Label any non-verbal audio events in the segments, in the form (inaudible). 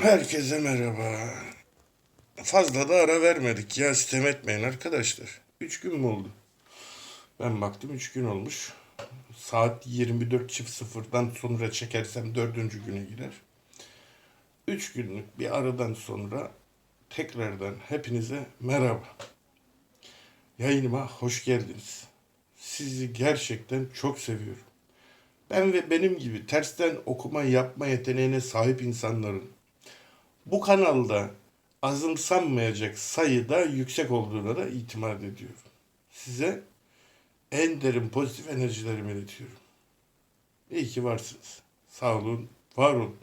Herkese merhaba. Fazla da ara vermedik ya sitem etmeyin arkadaşlar. Üç gün mü oldu? Ben baktım üç gün olmuş. Saat 24.00'dan sonra çekersem dördüncü güne girer. Üç günlük bir aradan sonra tekrardan hepinize merhaba. Yayınıma hoş geldiniz. Sizi gerçekten çok seviyorum. Ben ve benim gibi tersten okuma yapma yeteneğine sahip insanların bu kanalda azımsanmayacak sayıda yüksek olduğuna da itimat ediyorum. Size en derin pozitif enerjilerimi iletiyorum. İyi ki varsınız. Sağ olun, var olun.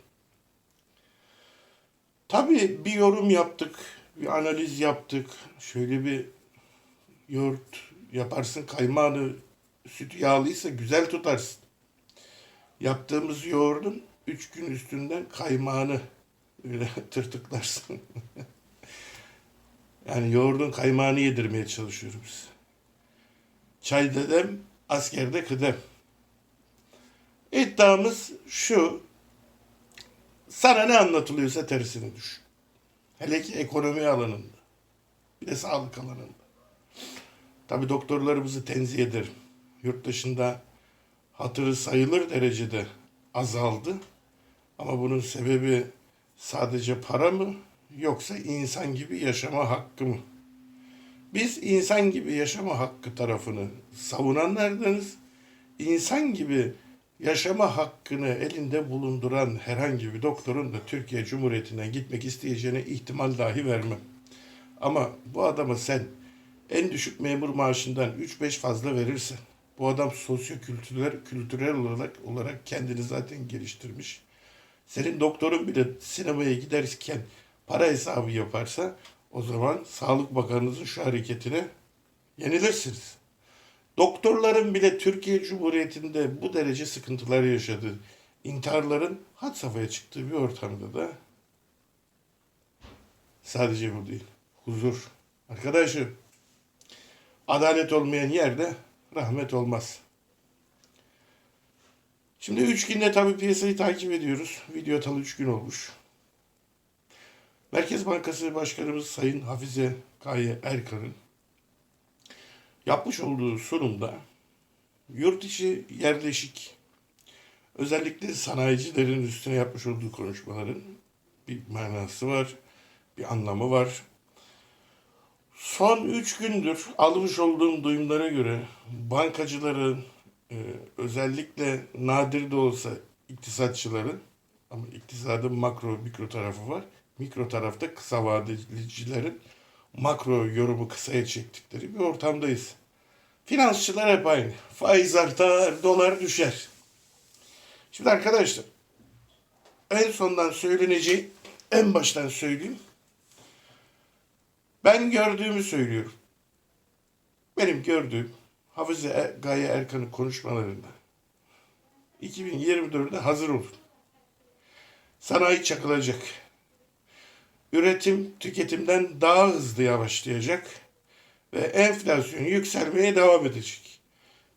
Tabii bir yorum yaptık, bir analiz yaptık. Şöyle bir yoğurt yaparsın, kaymağını süt yağlıysa güzel tutarsın. Yaptığımız yoğurdun üç gün üstünden kaymağını öyle (laughs) tırtıklarsın. yani yoğurdun kaymağını yedirmeye çalışıyorum size. Çay dedem, askerde kıdem. İddiamız şu. Sana ne anlatılıyorsa tersini düşün. Hele ki ekonomi alanında. Bir de sağlık alanında. Tabi doktorlarımızı tenzih ederim. Yurt dışında hatırı sayılır derecede azaldı. Ama bunun sebebi sadece para mı yoksa insan gibi yaşama hakkı mı? Biz insan gibi yaşama hakkı tarafını savunanlardanız. İnsan gibi yaşama hakkını elinde bulunduran herhangi bir doktorun da Türkiye Cumhuriyeti'ne gitmek isteyeceğine ihtimal dahi vermem. Ama bu adama sen en düşük memur maaşından 3-5 fazla verirsen, bu adam sosyo-kültürel kültürel olarak, olarak kendini zaten geliştirmiş. Senin doktorun bile sinemaya giderken para hesabı yaparsa o zaman Sağlık Bakanınızın şu hareketine yenilirsiniz. Doktorların bile Türkiye Cumhuriyeti'nde bu derece sıkıntılar yaşadığı, intiharların had safhaya çıktığı bir ortamda da sadece bu değil, huzur. Arkadaşım, adalet olmayan yerde rahmet olmaz. Şimdi üç günde tabii piyasayı takip ediyoruz. Video atalı üç gün olmuş. Merkez Bankası Başkanımız Sayın Hafize Gaye Erkan'ın yapmış olduğu sunumda yurt içi yerleşik özellikle sanayicilerin üstüne yapmış olduğu konuşmaların bir manası var, bir anlamı var. Son üç gündür almış olduğum duyumlara göre bankacıların e, özellikle nadir de olsa iktisatçıların ama iktisadın makro mikro tarafı var. Mikro tarafta kısa vadecilerin makro yorumu kısaya çektikleri bir ortamdayız. Finansçılar hep aynı. Faiz artar, dolar düşer. Şimdi arkadaşlar en sondan söyleneceği en baştan söyleyeyim. Ben gördüğümü söylüyorum. Benim gördüğüm Hafize Er- Gaye Erkan'ın konuşmalarında 2024'de hazır olun. Sanayi çakılacak. Üretim tüketimden daha hızlı yavaşlayacak ve enflasyon yükselmeye devam edecek.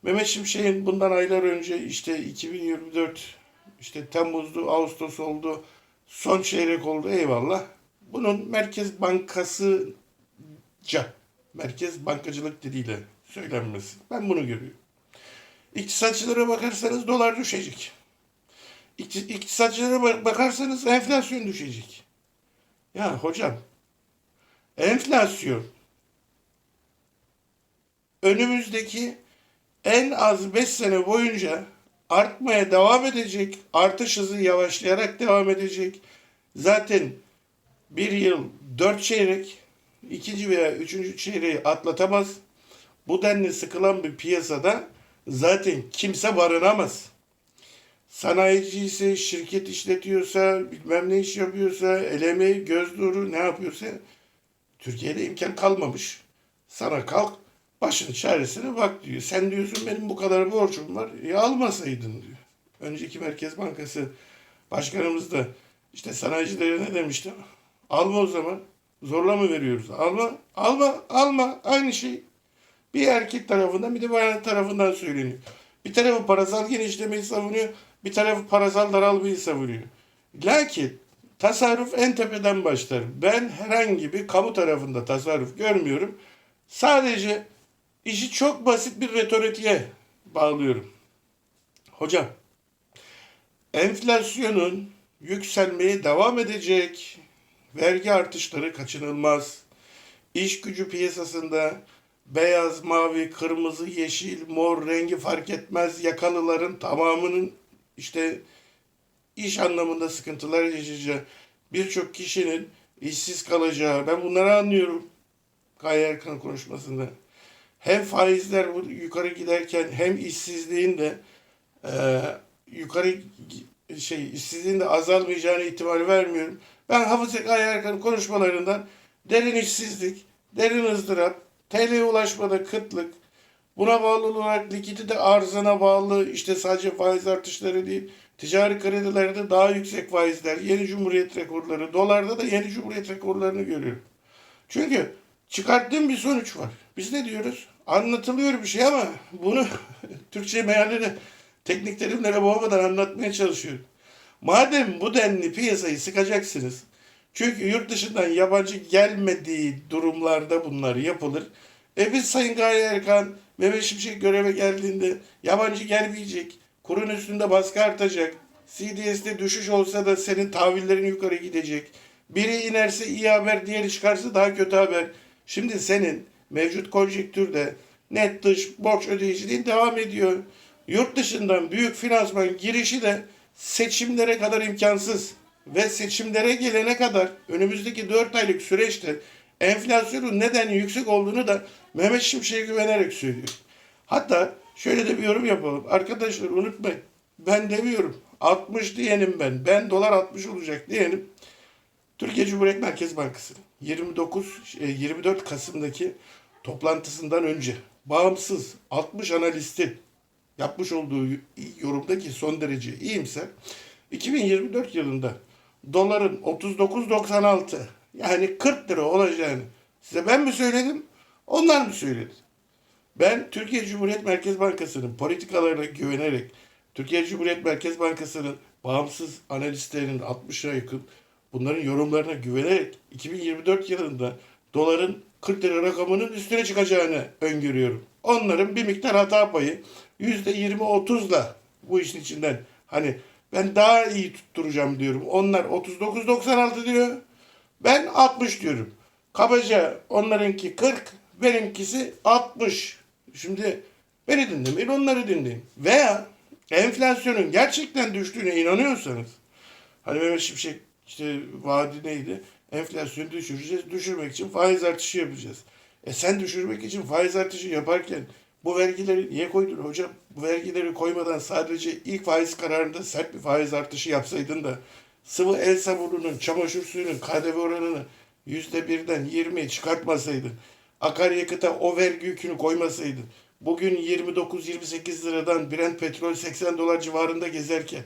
Mehmet Şimşek'in bundan aylar önce işte 2024 işte Temmuz'du, Ağustos oldu, son çeyrek oldu eyvallah. Bunun Merkez Bankasıca, Merkez Bankacılık diliyle söylenmesi. Ben bunu görüyorum. İktisatçılara bakarsanız dolar düşecek. İkti- İktisatçılara ba- bakarsanız enflasyon düşecek. Ya hocam enflasyon önümüzdeki en az 5 sene boyunca artmaya devam edecek. Artış hızı yavaşlayarak devam edecek. Zaten bir yıl dört çeyrek, ikinci veya üçüncü çeyreği atlatamaz. Bu denli sıkılan bir piyasada zaten kimse barınamaz. Sanayici ise, şirket işletiyorsa, bilmem ne iş yapıyorsa, el emeği, göz nuru ne yapıyorsa Türkiye'de imkan kalmamış. Sana kalk, başın çaresine bak diyor. Sen diyorsun benim bu kadar borcum var. Ya almasaydın diyor. Önceki Merkez Bankası başkanımız da işte sanayicilere ne demişti? Alma o zaman. Zorla mı veriyoruz? Alma, alma, alma. Aynı şey. Bir erkek tarafından bir de bayan tarafından söyleniyor. Bir tarafı parasal genişlemeyi savunuyor, bir tarafı parasal daralmayı savunuyor. Lakin tasarruf en tepeden başlar. Ben herhangi bir kamu tarafında tasarruf görmüyorum. Sadece işi çok basit bir retoriğe bağlıyorum. Hocam, enflasyonun yükselmeye devam edecek. Vergi artışları kaçınılmaz. İş gücü piyasasında beyaz, mavi, kırmızı, yeşil, mor rengi fark etmez yakalıların tamamının işte iş anlamında sıkıntılar yaşayacağı, birçok kişinin işsiz kalacağı, ben bunları anlıyorum. Gaye Erkan konuşmasında. Hem faizler yukarı giderken hem işsizliğin de e, yukarı şey işsizliğin de azalmayacağını ihtimal vermiyorum. Ben Hafız Gaye Erkan'ın konuşmalarından derin işsizlik, derin ızdırap, TL'ye ulaşmada kıtlık, Buna bağlı olarak likidite arzına bağlı işte sadece faiz artışları değil, ticari kredilerde daha yüksek faizler, yeni cumhuriyet rekorları, dolarda da yeni cumhuriyet rekorlarını görüyorum. Çünkü çıkarttığım bir sonuç var. Biz ne diyoruz? Anlatılıyor bir şey ama bunu (laughs) Türkçe mealleri teknik terimlere boğmadan anlatmaya çalışıyorum. Madem bu denli piyasayı sıkacaksınız, çünkü yurt dışından yabancı gelmediği durumlarda bunlar yapılır. E biz Sayın Gaye Erkan, Mehmet Şimşek göreve geldiğinde yabancı gelmeyecek, kurun üstünde baskı artacak, CDS'de düşüş olsa da senin tahvillerin yukarı gidecek. Biri inerse iyi haber, diğeri çıkarsa daha kötü haber. Şimdi senin mevcut konjektürde net dış borç ödeyiciliğin devam ediyor. Yurt dışından büyük finansman girişi de seçimlere kadar imkansız. Ve seçimlere gelene kadar önümüzdeki 4 aylık süreçte enflasyonun neden yüksek olduğunu da Mehmet Şimşek'e güvenerek söylüyor. Hatta şöyle de bir yorum yapalım. Arkadaşlar unutmayın. Ben demiyorum. 60 diyenim ben. Ben dolar 60 olacak diyelim. Türkiye Cumhuriyet Merkez Bankası 29 e, 24 Kasım'daki toplantısından önce bağımsız 60 analistin yapmış olduğu yorumdaki son derece iyimser 2024 yılında doların 39.96 yani 40 lira olacağını size ben mi söyledim? Onlar mı söyledi? Ben Türkiye Cumhuriyet Merkez Bankası'nın politikalarına güvenerek, Türkiye Cumhuriyet Merkez Bankası'nın bağımsız analistlerinin 60'a yakın bunların yorumlarına güvenerek 2024 yılında doların 40 lira rakamının üstüne çıkacağını öngörüyorum. Onların bir miktar hata payı %20-30'la bu işin içinden hani ben daha iyi tutturacağım diyorum. Onlar 39.96 diyor. Ben 60 diyorum. Kabaca onlarınki 40, benimkisi 60. Şimdi beni dinlemeyin, onları dinleyin. Veya enflasyonun gerçekten düştüğüne inanıyorsanız, hani Mehmet Şimşek işte vaadi neydi? Enflasyonu düşüreceğiz, düşürmek için faiz artışı yapacağız. E sen düşürmek için faiz artışı yaparken bu vergileri niye koydun hocam? Bu vergileri koymadan sadece ilk faiz kararında sert bir faiz artışı yapsaydın da sıvı el sabununun, çamaşır suyunun KDV oranını yüzde birden 20'ye çıkartmasaydın, akaryakıta o vergi yükünü koymasaydın, bugün 29-28 liradan Brent petrol 80 dolar civarında gezerken,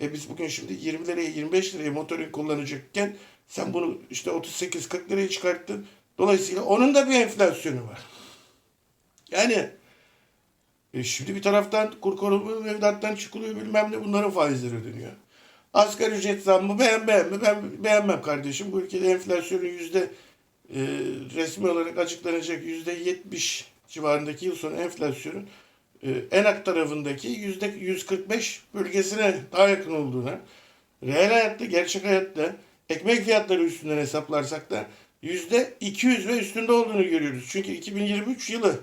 e biz bugün şimdi 20 liraya 25 liraya motorin kullanacakken sen bunu işte 38-40 liraya çıkarttın. Dolayısıyla onun da bir enflasyonu var. Yani e şimdi bir taraftan kur korumu mevduattan çıkılıyor bilmem ne bunların faizleri ödeniyor. Asgari ücret zammı beğen beğenme ben beğenmem kardeşim. Bu ülkede enflasyonun yüzde e, resmi olarak açıklanacak yüzde yetmiş civarındaki yıl sonu enflasyonun e, ENAK tarafındaki yüzde 145 bölgesine daha yakın olduğuna, reel hayatta, gerçek hayatta ekmek fiyatları üstünden hesaplarsak da yüzde 200 ve üstünde olduğunu görüyoruz. Çünkü 2023 yılı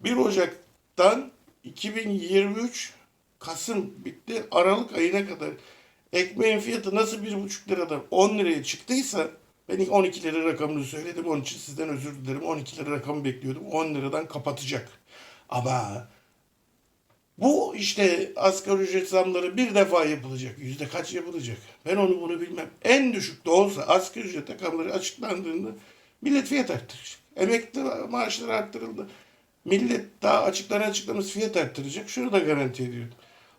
1 Ocak'tan 2023 Kasım bitti Aralık ayına kadar ekmeğin fiyatı nasıl 1,5 liradan 10 liraya çıktıysa ben 12 lira rakamını söyledim. Onun için sizden özür dilerim. 12 lira rakamı bekliyordum. 10 liradan kapatacak. Ama bu işte asgari ücret zamları bir defa yapılacak. Yüzde kaç yapılacak? Ben onu bunu bilmem. En düşük de olsa asgari ücret rakamları açıklandığında millet fiyat arttıracak. Emekli maaşları arttırıldı. Millet daha açıklanan açıklaması fiyat arttıracak. Şunu da garanti ediyorum.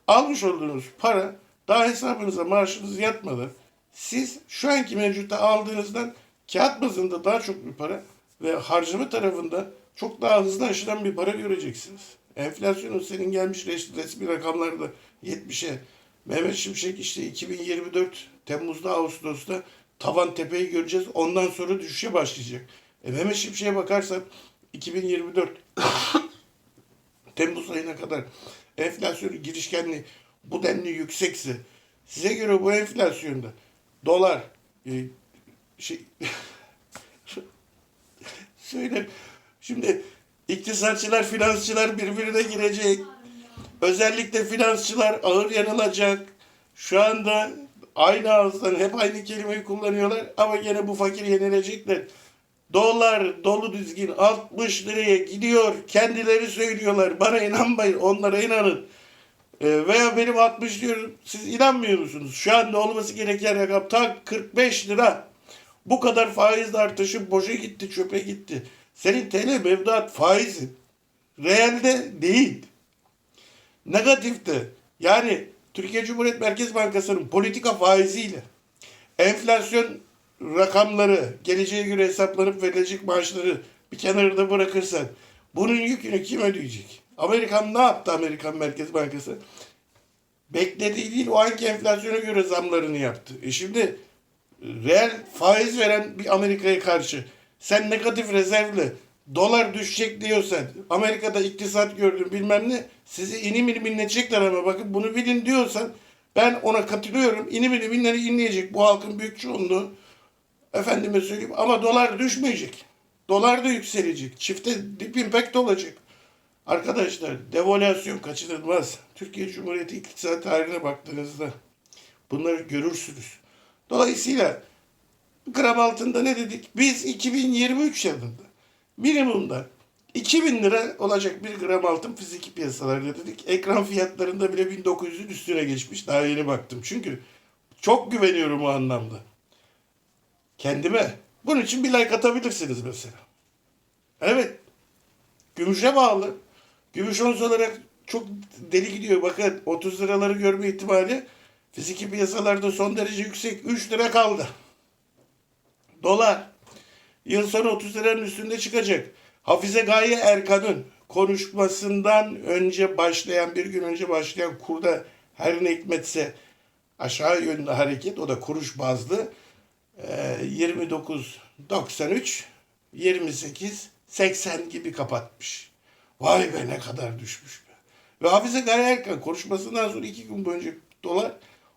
Almış olduğunuz para daha hesabınıza maaşınız yatmadan siz şu anki mevcutta aldığınızdan kağıt bazında daha çok bir para ve harcama tarafında çok daha hızlı aşılan bir para göreceksiniz. Enflasyonun senin gelmiş resmi rakamlarda 70'e Mehmet Şimşek işte 2024 Temmuz'da, Ağustos'ta tavan tepeyi göreceğiz. Ondan sonra düşüşe başlayacak. E Mehmet Şimşek'e bakarsan 2024 (laughs) Temmuz ayına kadar enflasyonu girişkenliği bu denli yüksekse size göre bu enflasyonda dolar e, şey (laughs) söyle şimdi iktisatçılar finansçılar birbirine girecek. Özellikle finansçılar ağır yanılacak. Şu anda aynı ağızdan hep aynı kelimeyi kullanıyorlar ama gene bu fakir yenilecekler. Dolar dolu dizgin 60 liraya gidiyor. Kendileri söylüyorlar. Bana inanmayın. Onlara inanın. Ee, veya benim 60 diyorum. Siz inanmıyor musunuz? Şu anda olması gereken rakam tam 45 lira. Bu kadar faiz artışı boşa gitti, çöpe gitti. Senin TL mevduat faizi realde değil. Negatifte. Yani Türkiye Cumhuriyet Merkez Bankası'nın politika faiziyle enflasyon rakamları, geleceğe göre hesaplanıp verilecek maaşları bir kenarda bırakırsan bunun yükünü kim ödeyecek? Amerikan ne yaptı Amerikan Merkez Bankası? Beklediği değil o anki enflasyona göre zamlarını yaptı. E şimdi reel faiz veren bir Amerika'ya karşı sen negatif rezervle dolar düşecek diyorsan Amerika'da iktisat gördüm bilmem ne sizi inim inim inletecekler ama bakın bunu bilin diyorsan ben ona katılıyorum. İnim inim inleyecek bu halkın büyük çoğunluğu. Efendime söyleyeyim ama dolar düşmeyecek. Dolar da yükselecek. Çifte dip impact olacak. Arkadaşlar devalüasyon kaçınılmaz. Türkiye Cumhuriyeti iktisat tarihine baktığınızda bunları görürsünüz. Dolayısıyla gram altında ne dedik? Biz 2023 yılında minimumda 2000 lira olacak bir gram altın fiziki piyasalarda dedik. Ekran fiyatlarında bile 1900'ün üstüne geçmiş. Daha yeni baktım. Çünkü çok güveniyorum o anlamda. Kendime. Bunun için bir like atabilirsiniz mesela. Evet. Gümüşe bağlı. Gümüş ons olarak çok deli gidiyor. Bakın 30 liraları görme ihtimali fiziki piyasalarda son derece yüksek. 3 lira kaldı. Dolar. Yıl sonu 30 liranın üstünde çıkacak. Hafize Gaye Erkan'ın konuşmasından önce başlayan, bir gün önce başlayan kurda her ne hikmetse aşağı yönlü hareket, o da kuruş bazlı. Ee, 29.93, 28.80 gibi kapatmış. Vay be ne kadar düşmüş be. Ve Hafize Gaye Erkan konuşmasından sonra iki gün boyunca dolar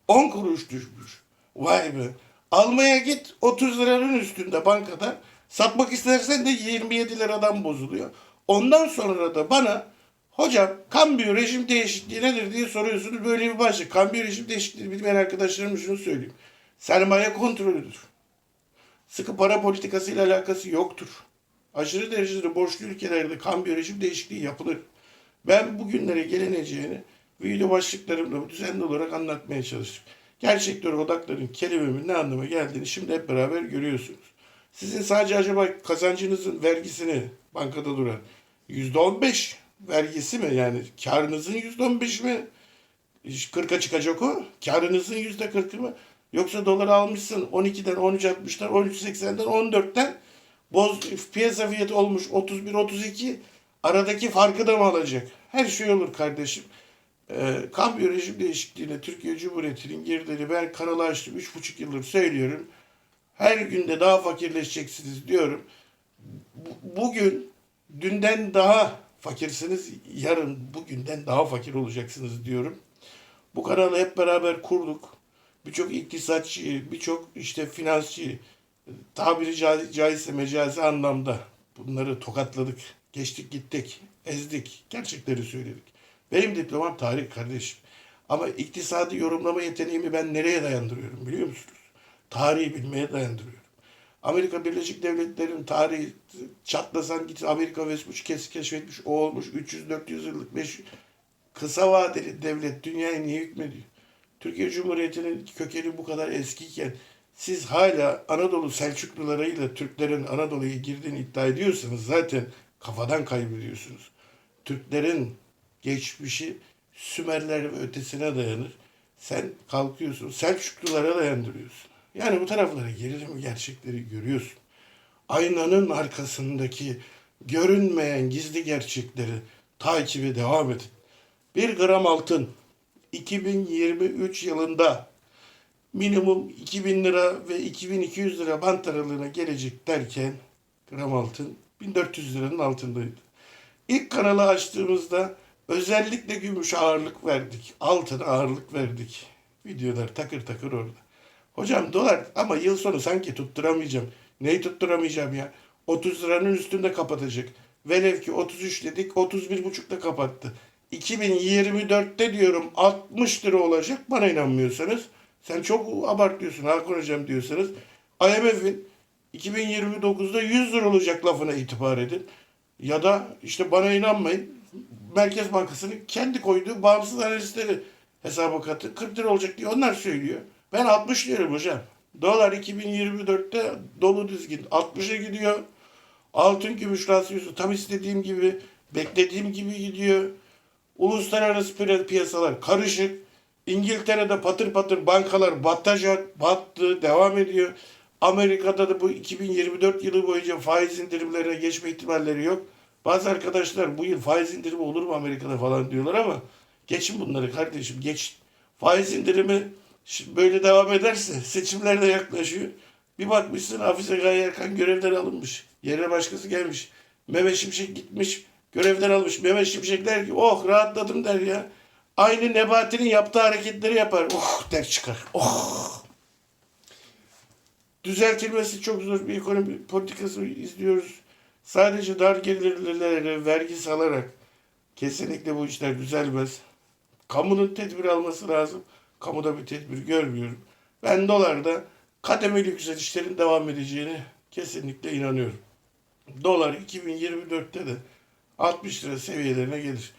10 kuruş düşmüş. Vay be. Almaya git 30 liranın üstünde bankada. Satmak istersen de 27 liradan bozuluyor. Ondan sonra da bana hocam kambiyo rejim değişikliği nedir diye soruyorsunuz. Böyle bir başlık. Kambiyo rejim değişikliği bilmeyen arkadaşlarım şunu söyleyeyim. Sermaye kontrolüdür. Sıkı para politikasıyla alakası yoktur. Aşırı derecede borçlu ülkelerde kambiyo rejim değişikliği yapılır. Ben bugünlere gelineceğini video başlıklarımda bu düzenli olarak anlatmaya çalıştım. Gerçekler odakların kelimemin ne anlama geldiğini şimdi hep beraber görüyorsunuz. Sizin sadece acaba kazancınızın vergisini bankada duran yüzde on beş vergisi mi yani karınızın yüzde on beş mi? 40'a çıkacak o. Karınızın yüzde 40'ı mı? Yoksa dolar almışsın 12'den 13.60'dan 13.80'den 14'ten boz piyasa fiyatı olmuş 31-32 aradaki farkı da mı alacak? Her şey olur kardeşim. Ee, kambiyo rejim değişikliğine Türkiye Cumhuriyeti'nin girdiğini ben kanalı açtım. 3,5 yıldır söylüyorum. Her günde daha fakirleşeceksiniz diyorum. Bu- Bugün dünden daha fakirsiniz. Yarın bugünden daha fakir olacaksınız diyorum. Bu kanalı hep beraber kurduk. Birçok iktisatçı, birçok işte finansçı, tabiri ca- caizse mecazi anlamda bunları tokatladık. Geçtik gittik, ezdik, gerçekleri söyledik. Benim diplomam tarih kardeşim. Ama iktisadi yorumlama yeteneğimi ben nereye dayandırıyorum biliyor musunuz? Tarihi bilmeye dayandırıyorum. Amerika Birleşik Devletleri'nin tarihi çatlasan git Amerika Vespucci kes, keşfetmiş o olmuş 300-400 yıllık 5 kısa vadeli devlet dünyaya niye hükmediyor? Türkiye Cumhuriyeti'nin kökeni bu kadar eskiyken siz hala Anadolu Selçuklularıyla Türklerin Anadolu'ya girdiğini iddia ediyorsanız zaten kafadan kaybediyorsunuz. Türklerin geçmişi Sümerler ve ötesine dayanır. Sen kalkıyorsun Selçuklulara dayandırıyorsun. Yani bu taraflara gerilim gerçekleri görüyorsun. Aynanın arkasındaki görünmeyen gizli gerçekleri takibe devam edin. Bir gram altın 2023 yılında minimum 2000 lira ve 2200 lira bant aralığına gelecek derken gram altın 1400 liranın altındaydı. İlk kanalı açtığımızda özellikle gümüş ağırlık verdik. Altın ağırlık verdik. Videolar takır takır orada. Hocam dolar ama yıl sonu sanki tutturamayacağım. Neyi tutturamayacağım ya? 30 liranın üstünde kapatacak. Velev ki 33 dedik 31,5'da kapattı. 2024'te diyorum 60 lira olacak bana inanmıyorsanız. Sen çok abartıyorsun Hakan Hocam diyorsanız. IMF'in 2029'da 100 lira olacak lafına itibar edin. Ya da işte bana inanmayın. Merkez Bankası'nın kendi koyduğu bağımsız analistleri hesaba katı 40 lira olacak diye onlar söylüyor. Ben 60 diyorum hocam. Dolar 2024'te dolu dizgin 60'a gidiyor. Altın gümüş rasyosu tam istediğim gibi, beklediğim gibi gidiyor. Uluslararası pi- piyasalar karışık. İngiltere'de patır patır bankalar batacak, battı, devam ediyor. Amerika'da da bu 2024 yılı boyunca faiz indirimlerine geçme ihtimalleri yok. Bazı arkadaşlar bu yıl faiz indirimi olur mu Amerika'da falan diyorlar ama geçin bunları kardeşim geç. Faiz indirimi böyle devam ederse (laughs) seçimler de yaklaşıyor. Bir bakmışsın Hafize Gaye Erkan görevden alınmış. Yerine başkası gelmiş. Mehmet Şimşek gitmiş görevden almış. Mehmet Şimşek der ki oh rahatladım der ya. Aynı Nebati'nin yaptığı hareketleri yapar. Oh der çıkar. Oh. Düzeltilmesi çok zor bir ekonomi politikası izliyoruz. Sadece dar gelirlilere vergi salarak kesinlikle bu işler düzelmez. Kamunun tedbir alması lazım. Kamuda bir tedbir görmüyorum. Ben dolarda kademeli yükselişlerin devam edeceğine kesinlikle inanıyorum. Dolar 2024'te de 60 lira seviyelerine gelir.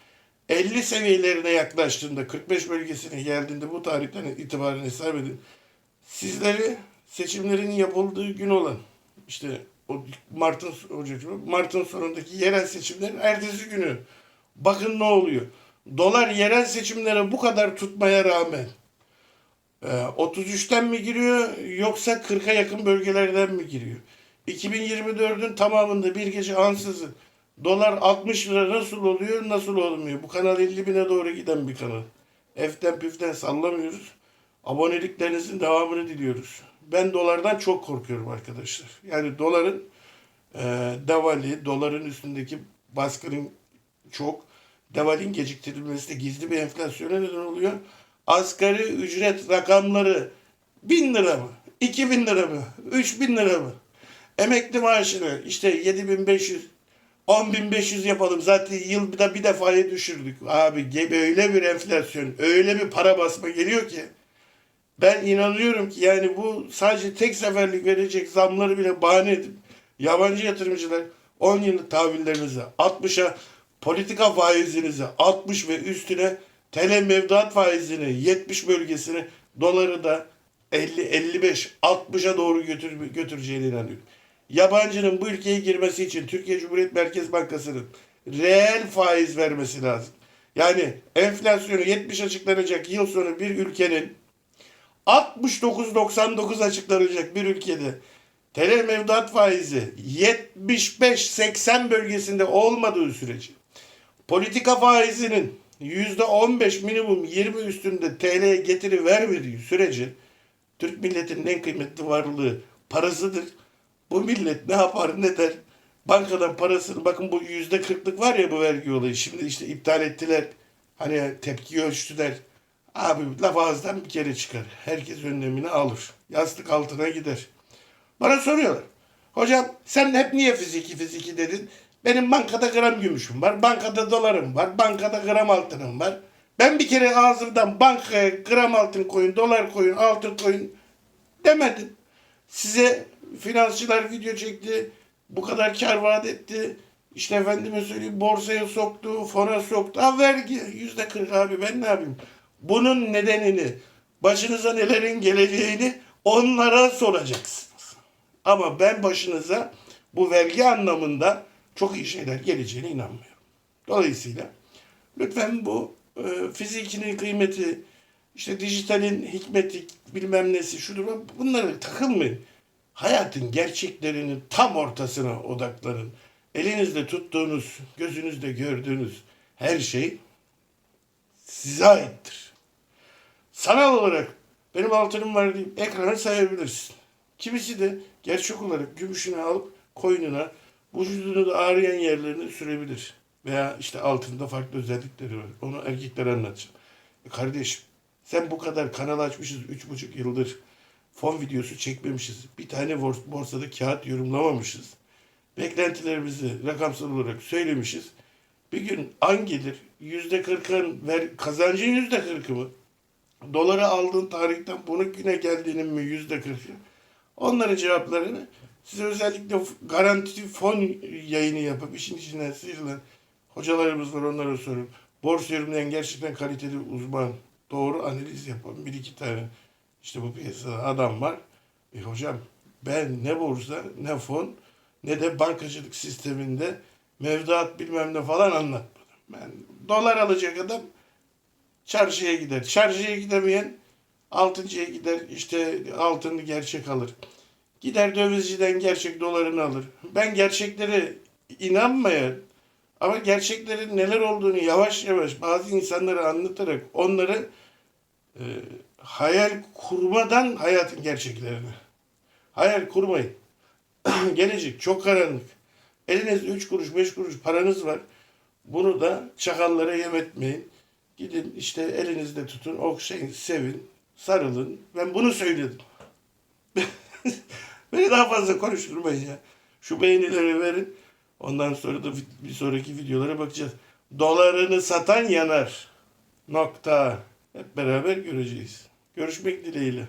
50 seviyelerine yaklaştığında 45 bölgesine geldiğinde bu tarihten itibaren hesap edin. Sizleri seçimlerin yapıldığı gün olan işte o Mart'ın Mart'ın sonundaki yerel seçimlerin ertesi günü bakın ne oluyor. Dolar yerel seçimlere bu kadar tutmaya rağmen ee, 33'ten mi giriyor yoksa 40'a yakın bölgelerden mi giriyor? 2024'ün tamamında bir gece ansızın dolar 60 lira nasıl oluyor nasıl olmuyor? Bu kanal 50 bine doğru giden bir kanal. Eften püften sallamıyoruz. Aboneliklerinizin devamını diliyoruz. Ben dolardan çok korkuyorum arkadaşlar. Yani doların e, devali, doların üstündeki baskının çok, devalin geciktirilmesi de gizli bir enflasyona neden oluyor. Asgari ücret rakamları 1000 lira mı? 2000 lira mı? 3000 lira mı? Emekli maaşını işte 7500 10500 yapalım. Zaten yılda bir defaya düşürdük. Abi öyle bir enflasyon, öyle bir para basma geliyor ki ben inanıyorum ki yani bu sadece tek seferlik verecek zamları bile bahane edip yabancı yatırımcılar 10 yıllık tahvillerinizi 60'a politika faizinizi 60 ve üstüne TL mevduat faizini 70 bölgesini doları da 50 55 60'a doğru götür, götüreceğine inanıyorum. Yabancının bu ülkeye girmesi için Türkiye Cumhuriyet Merkez Bankası'nın reel faiz vermesi lazım. Yani enflasyonu 70 açıklanacak yıl sonu bir ülkenin 69.99 açıklanacak bir ülkede TL mevduat faizi 75-80 bölgesinde olmadığı sürece politika faizinin %15 minimum 20 üstünde TL getiri vermediği sürece Türk milletinin en kıymetli varlığı parasıdır. Bu millet ne yapar ne der? Bankadan parasını bakın bu yüzde kırklık var ya bu vergi olayı. Şimdi işte iptal ettiler. Hani tepki ölçtüler. Abi laf ağızdan bir kere çıkar. Herkes önlemini alır. Yastık altına gider. Bana soruyorlar. Hocam sen hep niye fiziki fiziki dedin? Benim bankada gram gümüşüm var. Bankada dolarım var. Bankada gram altınım var. Ben bir kere ağzımdan bankaya gram altın koyun, dolar koyun, altın koyun demedim. Size finansçılar video çekti. Bu kadar kar vaat etti. İşte efendime söyleyeyim borsaya soktu, fona soktu. Ha vergi yüzde kırk abi ben ne yapayım? Bunun nedenini, başınıza nelerin geleceğini onlara soracaksınız. Ama ben başınıza bu vergi anlamında çok iyi şeyler geleceğine inanmıyorum. Dolayısıyla lütfen bu e, fizikinin kıymeti, işte dijitalin hikmeti bilmem nesi şudur bu- bunlara takılmayın. Hayatın gerçeklerinin tam ortasına odaklanın. Elinizde tuttuğunuz, gözünüzde gördüğünüz her şey size aittir. Sanal olarak benim altınım var deyip ekrana sayabilirsin. Kimisi de gerçek olarak gümüşünü alıp koynuna, vücudunu da ağrıyan yerlerine sürebilir. Veya işte altında farklı özellikleri var. Onu erkeklere anlatacağım. E kardeşim sen bu kadar kanal açmışız üç buçuk yıldır. Fon videosu çekmemişiz. Bir tane bors- borsada kağıt yorumlamamışız. Beklentilerimizi rakamsal olarak söylemişiz. Bir gün an gelir yüzde kırkın ver, kazancın yüzde kırkı mı? Doları aldığın tarihten bunun güne geldiğinin mi yüzde kırkı? Onların cevaplarını size özellikle garanti fon yayını yapıp işin içinden sıyrılan hocalarımız var onlara sorup borsa yorumlayan gerçekten kaliteli uzman doğru analiz yapan bir iki tane işte bu piyasada adam var. E hocam ben ne borsa ne fon ne de bankacılık sisteminde mevduat bilmem ne falan anlatmadım. Ben dolar alacak adam çarşıya gider. Çarşıya gidemeyen altıncıya gider işte altını gerçek alır. Gider dövizciden gerçek dolarını alır. Ben gerçeklere inanmayan ama gerçeklerin neler olduğunu yavaş yavaş bazı insanlara anlatarak onları e, hayal kurmadan hayatın gerçeklerini. Hayal kurmayın. (clears throat) Gelecek çok karanlık. Elinizde üç kuruş, beş kuruş paranız var. Bunu da çakallara yem etmeyin. Gidin işte elinizde tutun, okşayın, sevin, sarılın. Ben bunu söyledim. (laughs) Beni daha fazla konuşturmayın ya. Şu beğenileri verin. Ondan sonra da bir sonraki videolara bakacağız. Dolarını satan yanar. Nokta. Hep beraber göreceğiz. Görüşmek dileğiyle.